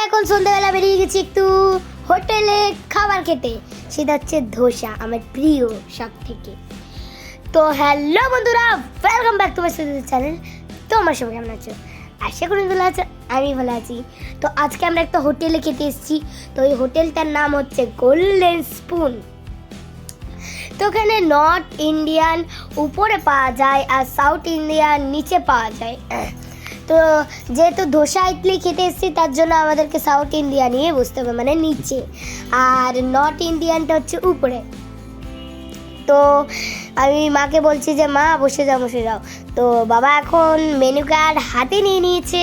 আমরা এখন সন্ধ্যাবেলা বেরিয়ে গেছি একটু হোটেলে খাবার খেতে। সেটা হচ্ছে ধোসা, আমার প্রিয় সব থেকে। তো হ্যালো বন্ধুরা welcome back to my channel তো আমার সবাই কেমন আছো? আশা করি ভালো আছো, আমি ভালো আছি। তো আজকে আমরা একটা হোটেলে খেতে এসেছি। তো ওই হোটেলটার নাম হচ্ছে গোল্ডেন স্পুন তো ওখানে নর্থ ইন্ডিয়ান উপরে পাওয়া যায় আর সাউথ ইন্ডিয়ান নিচে পাওয়া যায়। তো যেহেতু ধোসা ইডলি খেতে এসেছি, তার জন্য আমাদেরকে সাউথ ইন্ডিয়া নিয়ে বুঝতে হবে মানে নিচে। আর নর্থ ইন্ডিয়ানটা হচ্ছে উপরে। তো আমি মাকে বলছি যে, মা, বসে যাও বসে যাও। তো বাবা এখন মেনু কার্ড হাতে নিয়ে নিয়েছে।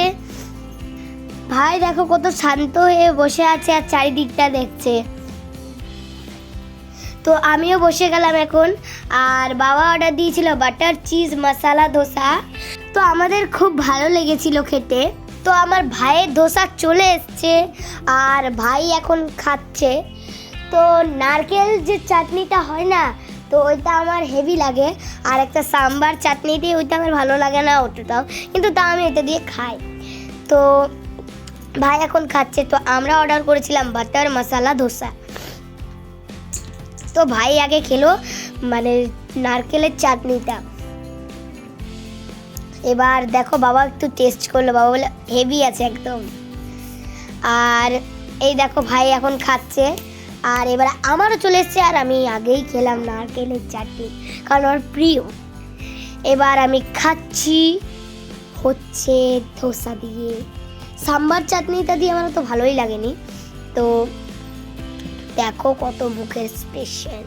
ভাই, দেখো কত শান্ত হয়ে বসে আছে আর চারিদিকটা দেখছে। তো আমিও বসে গেলাম এখন। আর বাবা অর্ডার দিয়েছিল বাটার চিজ মশালা ধোসা তো আমাদের খুব ভালো লেগেছিল খেতে। তো আমার ভাইয়ের ধোসা চলে এসছে, আর ভাই এখন খাচ্ছে। তো নারকেল যে চাটনিটা হয় না, তো ওইটা আমার হেভি লাগে। আর একটা সাম্বার চাটনি দিয়ে ওইটা আমার ভালো লাগে না ওটাটাও কিন্তু তা আমি এটা দিয়ে খাই। তো ভাই এখন খাচ্ছে, তো আমরা অর্ডার করেছিলাম বাটার মশালা ধোসা তো ভাই আগে খেলো মানে নারকেলের চাটনিটা। এবার দেখো বাবা একটু টেস্ট করল, বাবা বলে হেভি আছে একদম। আর এই দেখো ভাই এখন খাচ্ছে, আর এবার আমারও চলে এসছে, আর আমি আগেই খেলাম নারকেলের চাটনি, কারণ আমার প্রিয়। এবার আমি খাচ্ছি, হচ্ছে ধোসা দিয়ে। সাম্বার চাটনিটা দিয়ে আমার তো ভালোই লাগেনি, তো দেখো কত মুখের স্পেশাল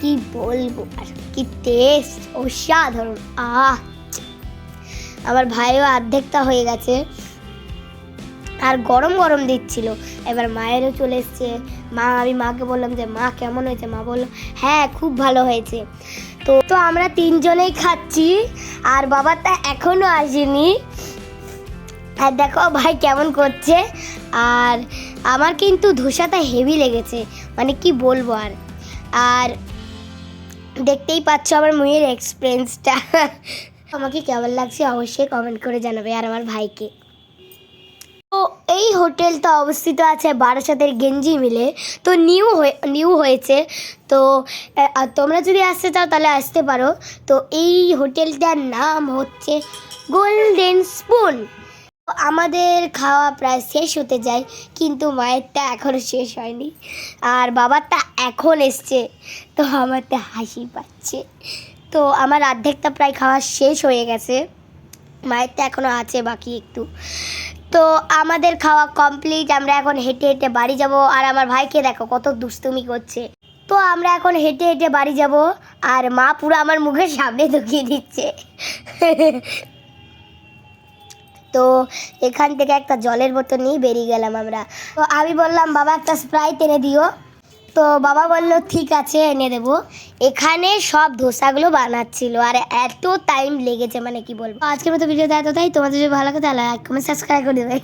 কি বলব? আর কি টেস্ট অসাধারণ। আহ! আমার ভাইও অর্ধেকটা হয়ে গেছে। আর গরম গরম দিচ্ছিল। এবার মায়েরও চলে এসছে। মা, আমি মাকে বললাম যে, মা, কেমন হয়েছে? মা বলল হ্যাঁ খুব ভালো হয়েছে। তো তো আমরা তিনজনেই খাচ্ছি। আর বাবা তা এখনও আসেনি। আর দেখো ভাই কেমন করছে। আর আমার কিন্তু ধোসাটা হেভি লেগেছে মানে কি বলব আর। আর দেখতেই পাচ্ছ আমার মেয়ের এক্সপিরিয়েন্সটা আমাকে কেমন লাগছে অবশ্যই কমেন্ট করে জানাবে আর আমার ভাইকে। তো এই হোটেলটা অবস্থিত আছে বারাসাতের গেঞ্জি মিলে। তো নিউ হয়ে নিউ হয়েছে। তো তোমরা যদি আসতে চাও তাহলে আসতে পারো। তো এই হোটেলটার নাম হচ্ছে গোল্ডেন স্পুন আমাদের খাওয়া প্রায় শেষ হতে যায়, কিন্তু মায়েরটা এখনও শেষ হয়নি। আর বাবারটা এখন এসছে, তো আমারটা হাসি পাচ্ছে। তো আমার অর্ধেকটা প্রায় খাওয়া শেষ হয়ে গেছে, মায়েরটা এখনও আছে বাকি একটু। তো আমাদের খাওয়া কমপ্লিট আমরা এখন হেঁটে হেঁটে বাড়ি যাব, আর আমার ভাইকে দেখো কত দুষ্টুমি করছে। তো আমরা এখন হেঁটে হেঁটে বাড়ি যাব, আর মা পুরো আমার মুখের সামনে ঢুকিয়ে দিচ্ছে। তো এখান থেকে একটা জলের বোতল নিয়ে বেরিয়ে গেলাম আমরা। তো আমি বললাম, বাবা, একটা স্প্রাইট এনে দিও। তো বাবা বলল, ঠিক আছে, এনে দেবো। এখানে সব ধোসাগুলো বানাচ্ছিল আর এত টাইম লেগেছে মানে কি বলব? আজকের মতো ভিডিওতে এত তাই তোমাদের যদি ভালো লাগে তাহলে এক কমেন্ট সাবস্ক্রাইব করে দেবে।